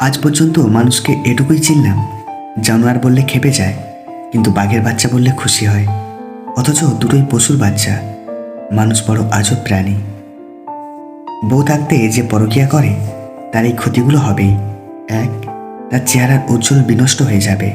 আজ পর্যন্ত মানুষকে এটুকুই চিনলাম, জানোয়ার বললে খেপে যায়, কিন্তু বাঘের বাচ্চা বললে খুশি হয়। অথচ দুটোই পশুর বাচ্চা, মানুষ বড় আজব প্রাণী। বউ থাকতে যে পরকিয়া করে, তার এই ক্ষতিগুলো হবেই। এক, তার চেহারার উজ্জ্বল বিনষ্ট হয়ে যাবে।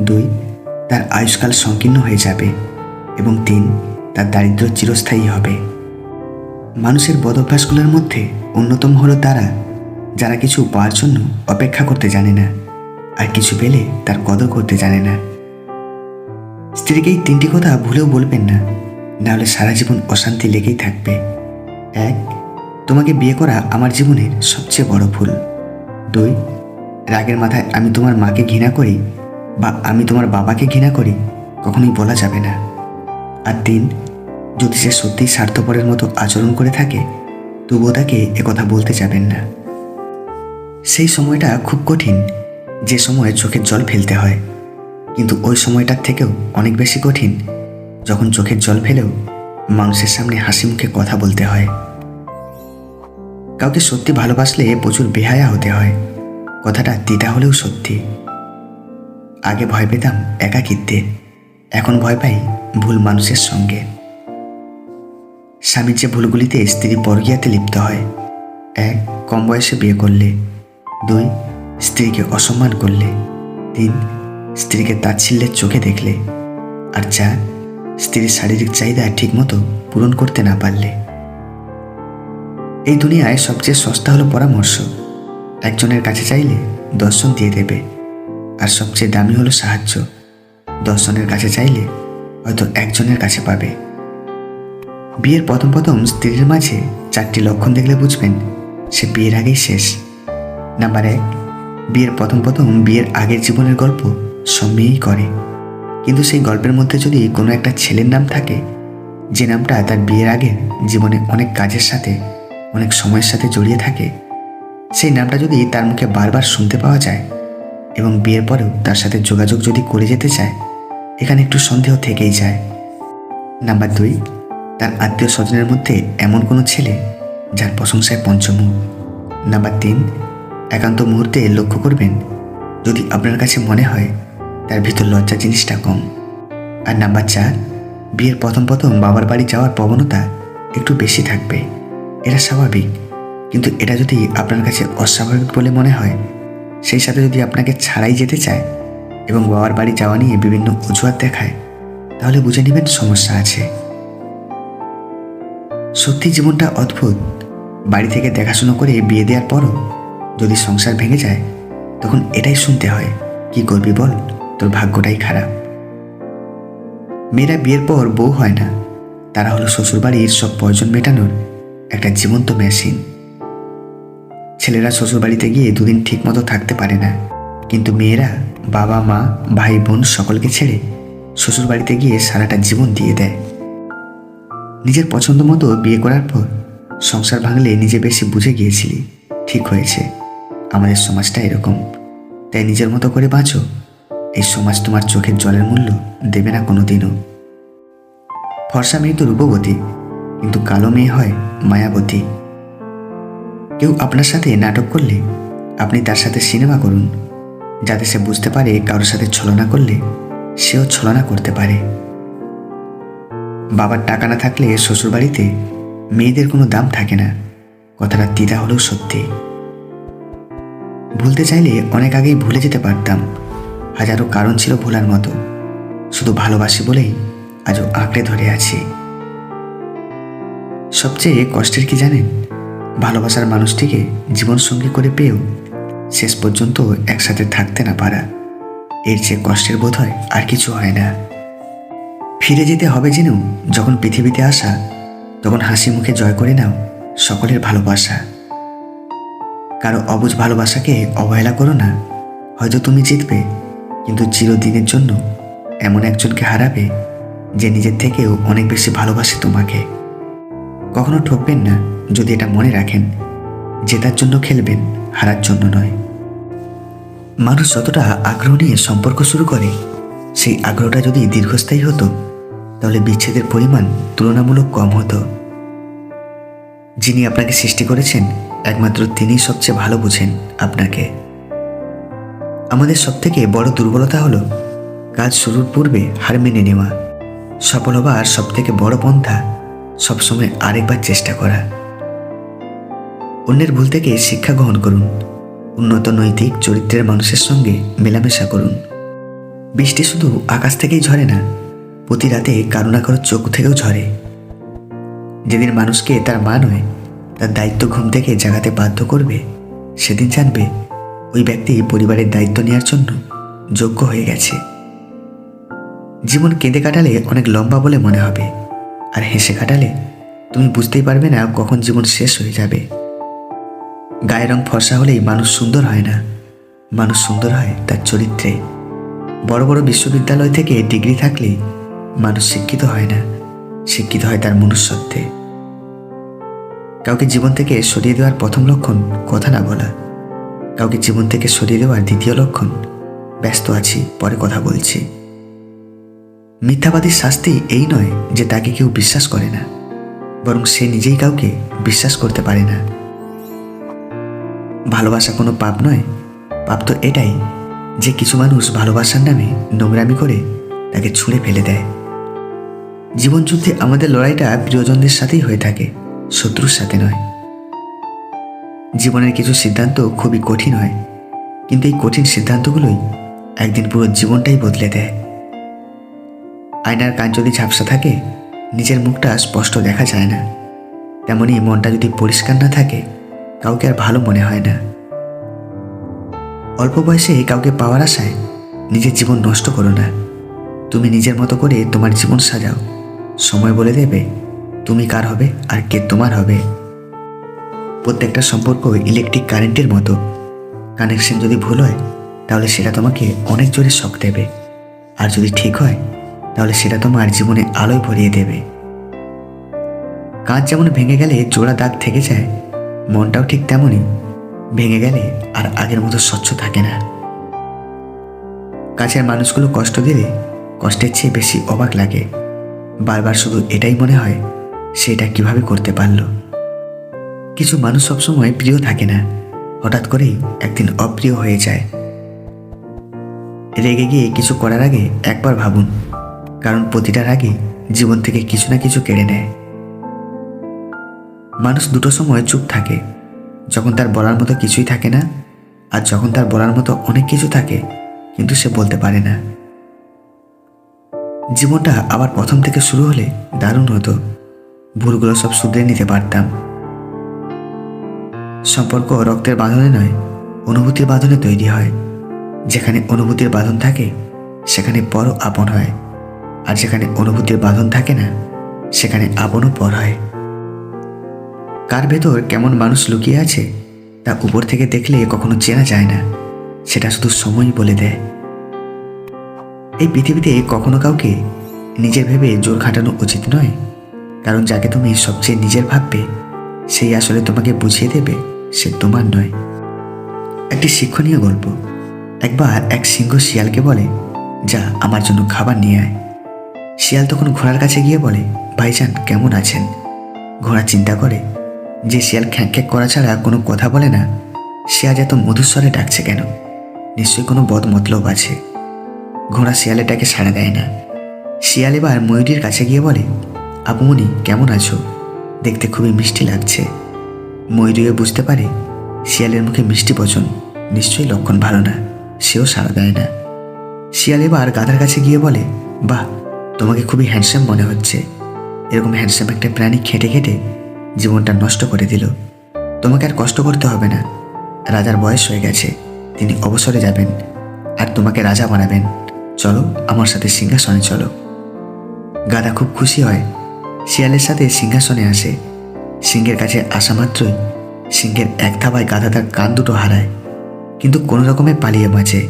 দুই, তার আয়ুষ্কাল সংকীর্ণ হয়ে যাবে। এবং তিন, তার দারিদ্র চিরস্থায়ী হবে। মানুষের বদ অভ্যাসগুলোর মধ্যে অন্যতম হলো তারা যারা কিছু পাওয়ার জন্য অপেক্ষা করতে জানে না আর কিছু পেলে তার কদর করতে জানে না। স্ত্রীকে এই তিনটি কথা ভুলেও বলবেন না নাহলে সারা জীবন অশান্তি লেগেই থাকবে। এক, তোমাকে বিয়ে করা আমার জীবনের সবচেয়ে বড় ভুল। দুই, রাগের মাথায় আমি তোমার মাকে ঘৃণা করি বা আমি তোমার বাবাকে ঘৃণা করি কখনোই বলা যাবে না। আর তিন, যদি সে সত্যিই স্বার্থপরের মতো আচরণ করে থাকে, তবুও তাকে একথা বলতে যাবেন না। সেই সময়টা খুব কঠিন। যে সময় চোখের জল ফেলতে হয়। কিন্তু ওই সময়টার থেকেও অনেক বেশি কঠিন। যখন চোখের জল ফেলেও মানুষের সামনে হাসি মুখে কথা বলতে হয়। কাউকে সত্যি ভালোবাসলে প্রচুর বেহায়া হতে হয়। কথাটা তিতা হলেও সত্যি। আগে ভয় পেতাম একাকিত্বে। এখন ভয় পাই ভুল মানুষের সঙ্গে। স্বামীর যে ভুলগুলিতে স্ত্রী পরগিয়াতে লিপ্ত হয়। এক, কম বয়সে বিয়ে করলে। দুই, স্ত্রীকে অসম্মান করলে। তিন, স্ত্রীকে তাচ্ছিল্যের চোখে দেখলে। আর চার, স্ত্রীর শারীরিক চাহিদা ঠিকমতো পূরণ করতে না পারলে। এই দুনিয়ায় সবচেয়ে সস্তা হলো পরামর্শ। একজনের কাছে চাইলে দর্শন দিয়ে দেবে। আর সবচেয়ে দামি হলো সাহায্য। দর্শনের কাছে চাইলে হয়তো একজনের কাছে পাবে। বিয়ের প্রথম প্রথম স্ত্রীর মাঝে চারটি লক্ষণ দেখলে বুঝবেন, সে বিয়ের আগেই শেষ। নাম্বার এক বিয়ের প্রথম প্রথম বিয়ের আগের জীবনের গল্প সব মেয়েই করে। কিন্তু সেই গল্পের মধ্যে যদি কোনো একটা ছেলের নাম থাকে, যে নামটা তার বিয়ের আগের জীবনে অনেক কাজের সাথে, অনেক সময়ের সাথে জড়িয়ে থাকে, সেই নামটা যদি তার মুখে বারবার শুনতে পাওয়া যায় এবং বিয়ের পরেও তার সাথে যোগাযোগ যদি করে যেতে চায়, এখানে একটু সন্দেহ থেকেই যায়। নাম্বার দুই, তার আত্মীয় স্বজনের মধ্যে এমন কোনো ছেলে যার প্রশংসায় পঞ্চমুখ। নাম্বার তিন একান্ত মুহূর্তে লক্ষ্য করবেন, যদি আপনার কাছে মনে হয় তার ভিতর লজ্জা জিনিসটা কম। আর নাম্বার চার, বিয়ের প্রথম প্রথম বাবার বাড়ি যাওয়ার প্রবণতা একটু বেশি থাকবে। এটা স্বাভাবিক, কিন্তু এটা যদি আপনার কাছে অস্বাভাবিক বলে মনে হয়, সেই সাথে যদি আপনাকে ছাড়াই যেতে চায় এবং বাবার বাড়ি যাওয়া নিয়ে বিভিন্ন অজুহাত দেখায়, তাহলে বুঝে নেবেন সমস্যা আছে। সত্যি জীবনটা অদ্ভুত। বাড়ি থেকে দেখাশুনো করে বিয়ে দেওয়ার পরও যদি সংসার ভেঙে যায়, তখন এটাই শুনতে হয়। কি করবি বল? তোর ভাগ্যটাই খারাপ। মেয়েরা বিয়ের পর বউ হয় না। তারা হলো শ্বশুরবাড়ির সব প্রয়োজন মেটানোর একটা জীবন্ত মেশিন। ছেলেরা শ্বশুরবাড়িতে গিয়ে দুদিন ঠিকমতো থাকতে পারে না। কিন্তু মেয়েরা বাবা, মা, ভাই, বোন সকলকে ছেড়ে শ্বশুরবাড়িতে গিয়ে সারাটা জীবন দিয়ে দেয়। নিজের পছন্দ মতো বিয়ে করার পর সংসার ভাঙলে নিজে বেশি বুঝে গিয়েছিলি। ঠিক হয়েছে। আমাদের সমাজটা এরকম। তাই নিজের মতো করে বাঁচো। এই সমাজ তোমার চোখের জলের মূল্য দেবে না কোনো দিনও ফর্সা মেয়ে তো রূপবতী, কিন্তু কালো মেয়ে হয় মায়াবতী। কেউ আপনার সাথে নাটক করলে আপনি তার সাথে সিনেমা করুন। যাতে সে বুঝতে পারে কারোর সাথে ছলনা করলে সেও ছলনা করতে পারে। বাবার টাকা না থাকলে শ্বশুরবাড়িতে মেয়েদের কোনো দাম থাকে না। কথাটা তিতা হলেও সত্যি। ভুলতে চাইলে অনেক আগেই ভুলে যেতে পারতাম। হাজারো কারণ ছিল ভোলার মতো। শুধু ভালোবাসি বলেই আজও আঁকড়ে ধরে আছি। সবচেয়ে কষ্টের কি জানেন? ভালোবাসার মানুষটিকে জীবনসঙ্গী করে পেয়েও শেষ পর্যন্ত একসাথে থাকতে না পারা। এর চেয়ে কষ্টের বোধ হয় আর কিছু হয় না। ফিরে যেতে হবে জেনেও যখন পৃথিবীতে আসা, তখন হাসি মুখে জয় করে নাও সকলের ভালোবাসা। কারও অবুঝ ভালোবাসাকে অবহেলা করো না। হয়তো তুমি জিতবে, কিন্তু চিরদিনের জন্য এমন একজনকে হারাবে যে নিজের থেকেও অনেক বেশি ভালোবাসে তোমাকে। কখনো ঠকবেন না যদি এটা মনে রাখেন। জেতার জন্য খেলবেন, হারার জন্য নয়। মানুষ যতটা আগ্রহ নিয়ে সম্পর্ক শুরু করে, সেই আগ্রহটা যদি দীর্ঘস্থায়ী হতো, তাহলে বিচ্ছেদের পরিমাণ তুলনামূলক কম হতো। যিনি আপনাকে সৃষ্টি করেছেন একমাত্র তিনিই সবচেয়ে ভালো বুঝেন আপনাকে। আমাদের সবথেকে বড় দুর্বলতা হলো, কাজ শুরুর পূর্বে হার মেনে নেওয়া। সফল হবার সবথেকে বড় পন্থা সবসময় আরেকবার চেষ্টা করা। অন্যের ভুল থেকে শিক্ষা গ্রহণ করুন। উন্নত নৈতিক চরিত্রের মানুষের সঙ্গে মেলামেশা করুন। বৃষ্টি শুধু আকাশ থেকেই ঝরে না, প্রতি রাতে কারও না কারও চোখ থেকেও ঝরে। যেদিন মানুষকে তার মা নয় তার দায়িত্ব ঘুম থেকে জাগাতে বাধ্য করবে, সেদিন জানবে ওই ব্যক্তি পরিবারের দায়িত্ব নেওয়ার জন্য যোগ্য হয়ে গেছে। জীবন কেঁদে কাটালে অনেক লম্বা বলে মনে হবে, আর হেসে কাটালে তুমি বুঝতেই পারবে না কখন জীবন শেষ হয়ে যাবে। গায়ের রং ফর্সা হলেই মানুষ সুন্দর হয় না, মানুষ সুন্দর হয় তার চরিত্রে। বড় বড় বিশ্ববিদ্যালয় থেকে ডিগ্রি থাকলে মানুষ শিক্ষিত হয় না, শিক্ষিত হয় তার মনুষ্যত্বে। কাউকে জীবন থেকে সরিয়ে দেওয়ার প্রথম লক্ষণ কথা না বলা। কাউকে জীবন থেকে সরিয়ে দেওয়ার দ্বিতীয় লক্ষণ, ব্যস্ত আছি, পরে কথা বলছি। মিথ্যাবাদীর শাস্তি এই নয় যে তাকে কেউ বিশ্বাস করে না, বরং সে নিজেই কাউকে বিশ্বাস করতে পারে না। ভালোবাসা কোনো পাপ নয়, পাপ তো এটাই যে কিছু মানুষ ভালোবাসার নামে নোংরামি করে তাকে ছুঁড়ে ফেলে দেয়। জীবনযুদ্ধে আমাদের লড়াইটা প্রিয়জনদের সাথেই হয়ে থাকে। শত্রুর সাথে নয়। জীবনের কিছু সিদ্ধান্ত খুবই কঠিন হয়, কিন্তু এই কঠিন সিদ্ধান্তগুলোই একদিন পুরো জীবনটাই বদলে দেয়। আয়নার কান যদি ঝাপসা থাকে, নিজের মুখটা স্পষ্ট দেখা যায় না। তেমনি মনটা যদি পরিষ্কার না থাকে, কাউকে আর ভালো মনে হয় না। অল্প বয়সে কাউকে পাওয়ার আশায় নিজের জীবন নষ্ট করো না। তুমি নিজের মতো করে তোমার জীবন সাজাও। সময় বলে দেবে তুমি কার হবে আর কে তোমার হবে? প্রত্যেকটা সম্পর্ক ইলেকট্রিক কারেন্টের মতো। কানেকশন যদি ভুল হয়, তাহলে সেটা তোমাকে অনেক জোরে শক দেবে। আর যদি ঠিক হয়, তাহলে সেটা তোমার জীবনে আলোয় ভরিয়ে দেবে। কাঁচ যেমন ভেঙে গেলে জোড়া দাগ থেকে যায়, মনটাও ঠিক তেমনই। ভেঙে গেলে আর আগের মতো স্বচ্ছ থাকে না। কাছের মানুষগুলো কষ্ট দিলে কষ্টের চেয়ে বেশি অবাক লাগে। বারবার শুধু এটাই মনে হয় সেটা কীভাবে করতে পারল? কিছু মানুষ সবসময় প্রিয় থাকে না। হঠাৎ করেই একদিন অপ্রিয় হয়ে যায়। রেগে গিয়ে কিছু করার আগে একবার ভাবুন, কারণ প্রতিটার আগে জীবন থেকে কিছু না কিছু কেড়ে নেয়। মানুষ দুটো সময় চুপ থাকে, যখন তার বলার মতো কিছুই থাকে না, আর যখন তার বলার মতো অনেক কিছু থাকে, কিন্তু সে বলতে পারে না। জীবনটা আবার প্রথম থেকে শুরু হলে দারুণ হতো। ভুলগুলো সব শুধরে নিতে পারতাম। সম্পর্ক রক্তের বাঁধনে নয়, অনুভূতির বাঁধনে তৈরি হয়। যেখানে অনুভূতির বাঁধন থাকে, সেখানে বড় আপন হয়। আর যেখানে অনুভূতির বাঁধন থাকে না, সেখানে আপনও পর হয়। কার ভেতর কেমন মানুষ লুকিয়ে আছে, তা উপর থেকে দেখলে কখনো চেনা যায় না। সেটা শুধু সময়ই বলে দেয়। এই পৃথিবীতে কখনো কাউকে নিজের ভেবে জোর খাটানো উচিত নয়। কারণ যাকে তুমি সবচেয়ে নিজের ভাববে, সেই আসলে তোমাকে বুঝিয়ে দেবে সে তোমার নয়। একটি শিক্ষণীয় গল্প। একবার এক সিংহ শিয়ালকে বলে, যা আমার জন্য খাবার নিয়ে আয়। শিয়াল তখন ঘোড়ার কাছে গিয়ে বলে, ভাইজান, কেমন আছেন? ঘোড়া চিন্তা করে, যে শিয়াল খ্যাঁক খ্যাঁক করা ছাড়া কোনো কথা বলে না, সে আজ এত মধুস্বরে ডাকছে কেন? নিশ্চয়ই কোনো বদ মতলব আছে। ঘোড়া শিয়ালেটাকে সাড়া দেয় না। শিয়াল এবার ময়ূরীর কাছে গিয়ে বলে আপুমনি কেমন আছো? দেখতে খুবই মিষ্টি লাগছে। ময়ূরীও বুঝতে পারে, শিয়ালের মুখে মিষ্টি পচন নিশ্চয়ই লক্ষণ ভালো না, সেও সাড়া দেয় না। শিয়াল এবার গাধার কাছে গিয়ে বলে, বাহ, তোমাকে খুবই হ্যান্ডসাম মনে হচ্ছে। এরকম হ্যান্ডসাম একটা প্রাণী খেটে খেটে জীবনটা নষ্ট করে দিল। তোমাকে আর কষ্ট করতে হবে না। রাজার বয়স হয়ে গেছে, তিনি অবসরে যাবেন আর তোমাকে রাজা বানাবেন। চলো আমার সাথে সিংহাসনে চলো। গাদা খুব খুশি হয় শিয়ালের সাথে সিংহাসনে আসে। সিংহের কাছে আসা মাত্রই সিংহের এক থাবায় গাধা তার কান দুটো হারায়, কিন্তু কোনো রকমে পালিয়ে বাঁচে।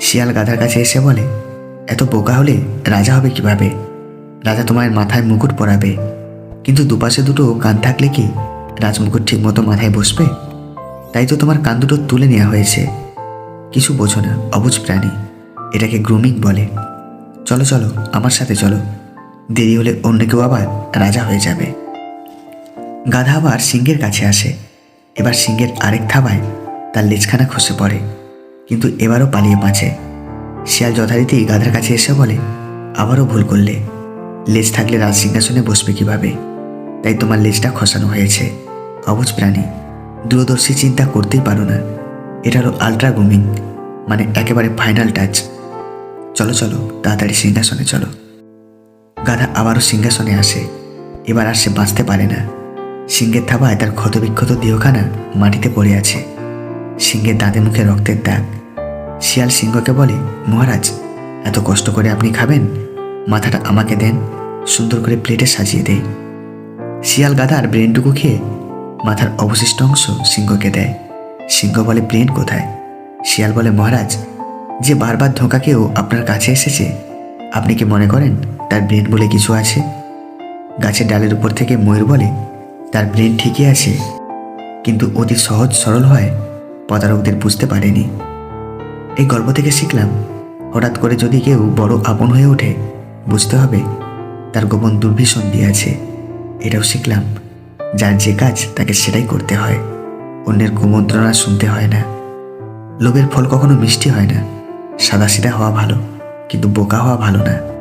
শিয়াল গাধার কাছে এসে বলে, এত বোকা হলে রাজা হবে কীভাবে? রাজা তোমার মাথায় মুকুট পরাবে। কিন্তু দুপাশে দুটো কান থাকলে কি রাজমুকুট ঠিক মতো মাথায় বসবে? তাই তো তোমার কান দুটো তুলে নেওয়া হয়েছে। কিছু বোঝো না, অবুজ প্রাণী। এটাকে গ্রুমিং বলে। চলো চলো, আমার সাথে চলো। দেরি হলে অন্য কেউ আবার রাজা হয়ে যাবে। গাধা আবার সিংহের কাছে আসে। এবার সিংহের আরেক থাবায় তার লেজখানা খসে পড়ে, কিন্তু এবারও পালিয়ে বাঁচে। শিয়াল যথারীতি গাধার কাছে এসে বলে, আবারও ভুল করলে। লেজ থাকলে রাজ সিংহাসনে বসবে কীভাবে? তাই তোমার লেজটা খসানো হয়েছে। অবুজ প্রাণী, দূরদর্শী চিন্তা করতেই পারো না। এটা হলো আলট্রা গুমিং মানে একেবারে ফাইনাল টাচ চলো চলো, তাড়াতাড়ি সিংহাসনে চলো। গাধা আবারও সিংহাসনে আসে। এবার আর সে বাঁচতে পারে না। সিংহের থাবায় তার ক্ষতবিক্ষত দেহখানা মাটিতে পড়ে আছে। সিংহের দাঁতে মুখে রক্তের দাগ। শিয়াল সিংহকে বলে, মহারাজ, এত কষ্ট করে আপনি খাবেন? মাথাটা আমাকে দেন, সুন্দর করে প্লেটে সাজিয়ে দেয় শিয়াল গাধার ব্রেনটুকু খেয়ে মাথার অবশিষ্ট অংশ সিংহকে দেয়। সিংহ বলে, ব্রেন কোথায়? শিয়াল বলে, মহারাজ, যে বারবার ধোঁকা ধোঁকাকেও আপনার কাছে এসেছে, আপনি কি মনে করেন তার ব্রেন বলে কিছু আছে? গাছের ডালের উপর থেকে ময়ূর বলে, তার ব্রেন ঠিকই আছে। কিন্তু অতি সহজ সরল হয়, প্রতারকদের বুঝতে পারেনি। এই গল্প থেকে শিখলাম, হঠাৎ করে যদি কেউ বড় আপন হয়ে ওঠে, বুঝতে হবে তার গোপন দুর্ভীষণ দিয়ে আছে। এটাও শিখলাম, যার যে কাজ তাকে সেটাই করতে হয়, অন্যের কুমন্ত্রণা শুনতে হয় না। লোভের ফল কখনো মিষ্টি হয় না সাদাসিধা হওয়া ভালো, কিন্তু বোকা হওয়া ভালো না।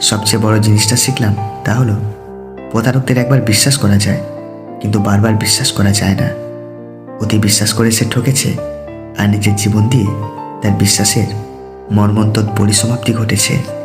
সবচেয়ে বড় জিনিসটা শিখলাম তা হলো, প্রতারকদের একবার বিশ্বাস করা যায়, কিন্তু বারবার বিশ্বাস করা যায় না। অতি বিশ্বাস করে সে ঠকেছে আর নিজের জীবন দিয়ে তার বিশ্বাসের মর্মন্তদ পরিসমাপ্তি ঘটেছে।